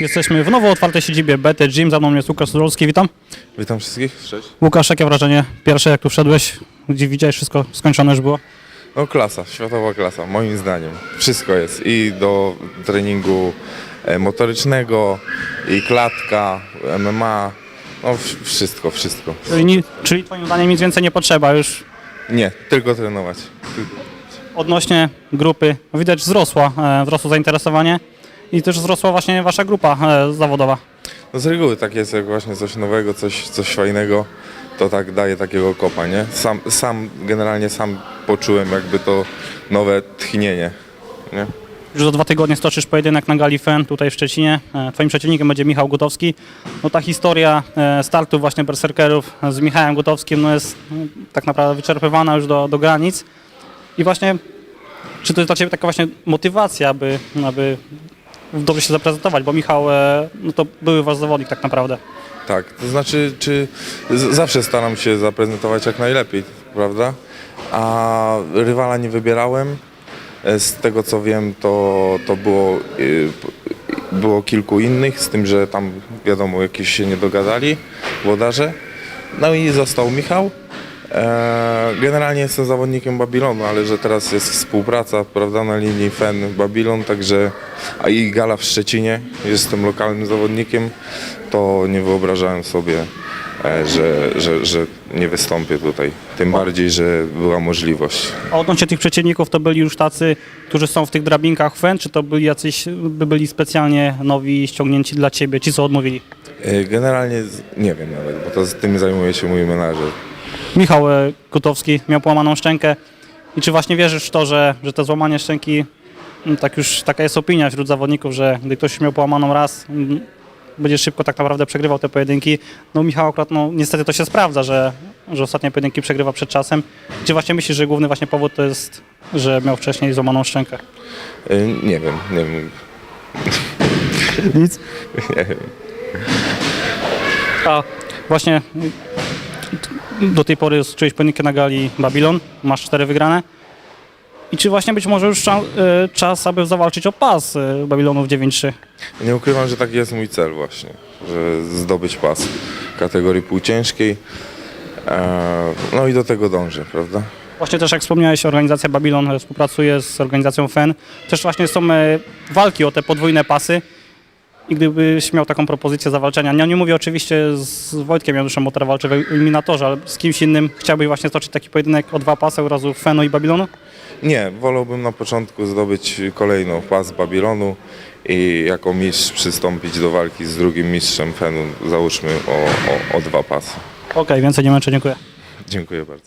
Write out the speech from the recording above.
Jesteśmy w nowo otwartej siedzibie BT Gym. Za mną jest Łukasz Sudolski. Witam. Witam wszystkich, cześć. Łukasz, jakie wrażenie pierwsze, jak tu wszedłeś? Gdzie widziałeś wszystko skończone już było? No klasa, światowa klasa, moim zdaniem. Wszystko jest i do treningu e, motorycznego, i klatka, MMA, no wszystko, wszystko. Czyli, czyli twoim zdaniem nic więcej nie potrzeba już Nie, tylko trenować. Odnośnie grupy. Widać wzrosła, e, wzrosło zainteresowanie i też wzrosła właśnie wasza grupa e, zawodowa. No z reguły tak jest, jak właśnie coś nowego, coś, coś fajnego, to tak daje takiego kopa, nie? Sam, sam, generalnie sam poczułem jakby to nowe tchnienie, nie? Już za dwa tygodnie stoczysz pojedynek na Gali Fen tutaj w Szczecinie. E, Twoim przeciwnikiem będzie Michał Gutowski. No ta historia e, startu właśnie berserkerów z Michałem Gutowskim no jest no, tak naprawdę wyczerpywana już do, do granic. I właśnie, czy to jest dla Ciebie taka właśnie motywacja, aby, aby dobrze się zaprezentować, bo Michał, e, no to były Wasz zawodnik tak naprawdę. Tak, to znaczy, czy zawsze staram się zaprezentować jak najlepiej, prawda? A rywala nie wybierałem. E, Z tego co wiem, to, to było, p- było kilku innych, z tym, że tam wiadomo, jakieś się nie dogadali włodarze. No i został Michał. E, Generalnie jestem zawodnikiem Babilonu, ale że teraz jest współpraca, prawda, na linii FEN Babilon, także a i gala w Szczecinie, jestem lokalnym zawodnikiem, to nie wyobrażałem sobie, e, że, że, że nie wystąpię tutaj. Tym bardziej, że była możliwość. A odnośnie tych przeciwników, to byli już tacy, którzy są w tych drabinkach Fen, czy to byli jacyś, by byli specjalnie nowi, ściągnięci dla Ciebie, ci co odmówili? E, Generalnie z- nie wiem nawet, bo to z tym zajmuje się mój menadżer. Michał e, Gutowski miał połamaną szczękę. I czy właśnie wierzysz w to, że, że to złamanie szczęki, m, tak już taka jest opinia wśród zawodników, że gdy ktoś miał połamaną raz, m, będzie szybko tak naprawdę przegrywał te pojedynki. No Michał akurat, no niestety to się sprawdza, że, że ostatnie pojedynki przegrywa przed czasem. Czy właśnie myślisz, że główny właśnie powód to jest, że miał wcześniej złamaną szczękę? E, Nie wiem, nie wiem. Nic. Nie wiem. A właśnie do tej pory strzeliłeś pojedynkę na gali Babylon, masz cztery wygrane. I czy właśnie być może już cza, y, czas, aby zawalczyć o pas y, Babylonów 9-3? Nie ukrywam, że taki jest mój cel właśnie, że zdobyć pas kategorii półciężkiej. E, No i do tego dążę, prawda? Właśnie też jak wspomniałeś, organizacja Babylon e, współpracuje z organizacją FEN. Też właśnie są e, walki o te podwójne pasy. I gdybyś miał taką propozycję zawalczenia, nie, nie mówię oczywiście z Wojtkiem Januszem, bo teraz walczy w eliminatorze, ale z kimś innym chciałbyś właśnie stoczyć taki pojedynek o dwa pasy od razu Fenu i Babylonu? Nie, wolałbym na początku zdobyć kolejną pas Babilonu i jako mistrz przystąpić do walki z drugim mistrzem Fenu, załóżmy o, o, o dwa pasy. Okej, więcej nie męczę, dziękuję. Dziękuję bardzo.